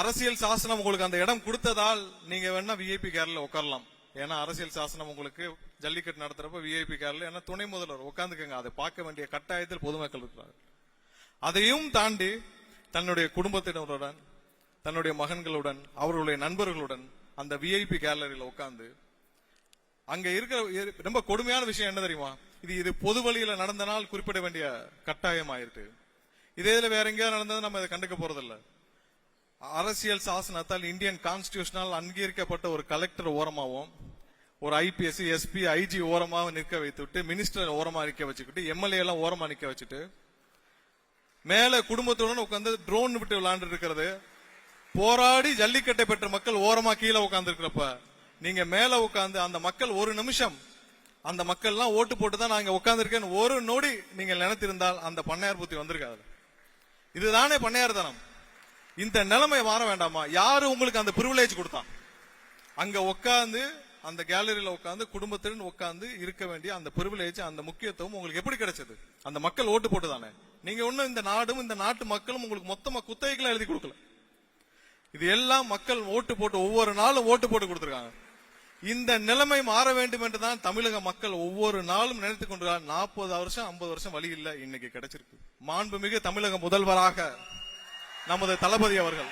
அரசியல் சாசனம் உங்களுக்கு அந்த இடம் கொடுத்ததால் நீங்க வேணா விஐபி கேர்ல உட்காரலாம் ஏன்னா அரசியல் சாசனம் உங்களுக்கு ஜல்லிக்கட்டு நடத்துறப்ப விஐபி கேர்ல ஏன்னா துணை முதல்வர் உட்காந்துக்கங்க அதை பார்க்க வேண்டிய கட்டாயத்தில் பொதுமக்கள் இருக்கிறார்கள். அதையும் தாண்டி தன்னுடைய குடும்பத்தினருடன் தன்னுடைய மகன்களுடன் அவர்களுடைய நண்பர்களுடன் அந்த விஐபி கேலரியில் உட்காந்து அங்க இருக்கிற ரொம்ப கொடுமையான விஷயம் என்ன தெரியுமா? இது இது பொது வழியில நடந்த நாள் குறிப்பிட வேண்டிய கட்டாயம் ஆயிருக்கு இதே இதுல வேற எங்கேயாவது நடந்தது நம்ம இதை கண்டுக்க போறதில்லை. அரசியல் சாசனத்தால் இந்தியன் கான்ஸ்டியூஷனால் அங்கீகரிக்கப்பட்ட ஒரு கலெக்டர் ஓரமாகவும் ஒரு ஐபிஎஸ் எஸ்பி ஐஜி ஓரமாக நிற்க வைத்துவிட்டு மினிஸ்டர் ஓரமாக நிற்க வச்சுக்கிட்டு எம்எல்ஏ எல்லாம் ஓரமாக நிற்க வச்சுட்டு மேலே குடும்பத்துடன் உட்காந்து ட்ரோன் விட்டு விளையாண்டு இருக்கிறது போராடி ஜல்லிக்கட்டை பெற்ற மக்கள் ஓரமா கீழே உட்காந்துருக்கிறப்ப நீங்க மேலே உட்காந்து அந்த மக்கள் ஒரு நிமிஷம் அந்த மக்கள் எல்லாம் ஓட்டு போட்டு தான் நான் இங்கே உட்காந்துருக்கேன்னு ஒரு நொடி நீங்கள் நினைத்திருந்தால் அந்த பண்ணையார் புத்தி வந்திருக்காது. இதுதானே பண்ணையார் தனம் இந்த நிலைமை மாற வேண்டாமா? யாரு உங்களுக்கு அந்த பிரிவிலேஜ் கொடுத்தான்? அங்க உட்காந்து அந்த கேலரியில உட்காந்து குடும்பத்துடன் உட்காந்து இருக்க வேண்டிய அந்த பிரிவிலேஜ் அந்த முக்கியத்துவம் உங்களுக்கு எப்படி கிடைச்சது? அந்த மக்கள் ஓட்டு போட்டு தானே நீங்க ஒண்ணும் இந்த நாடும் இந்த நாட்டு மக்களும் உங்களுக்கு மொத்தமா குத்தகைகளை எழுதி கொடுக்கல. இது எல்லாம் மக்கள் ஓட்டு போட்டு ஒவ்வொரு நாளும் ஓட்டு போட்டு கொடுத்துருக்காங்க. இந்த நிலைமை மாற வேண்டும் என்று தான் தமிழக மக்கள் ஒவ்வொரு நாளும் நினைத்துக் கொண்டிருக்காங்க நாற்பது வருஷம் ஐம்பது வருஷம் வழி இல்லை இன்னைக்கு கிடைச்சிருக்கு. மாண்புமிகு தமிழக முதல்வராக நமது தளபதி அவர்கள்.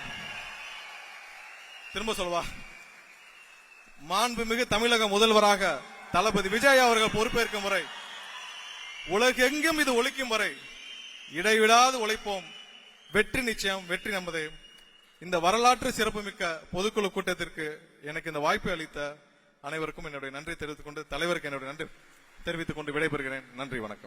திரும்ப சொல்வா. மாண்புமிகு தமிழக முதல்வராக தளபதி விஜய் அவர்கள் பொறுப்பேற்கும் வரை உலகெங்கும் இது ஒழிக்கும் வரை இடைவிடாது உழைப்போம். வெற்றி நிச்சயம் வெற்றி நமது. இந்த வரலாற்று சிறப்புமிக்க பொதுக்குழு கூட்டத்திற்கு எனக்கு இந்த வாய்ப்பை அளித்த அனைவருக்கும் என்னுடைய நன்றி தெரிவித்துக் கொண்டு தலைவருக்கு என்னுடைய நன்றி தெரிவித்துக் கொண்டு விடைபெறுகிறேன். நன்றி வணக்கம்.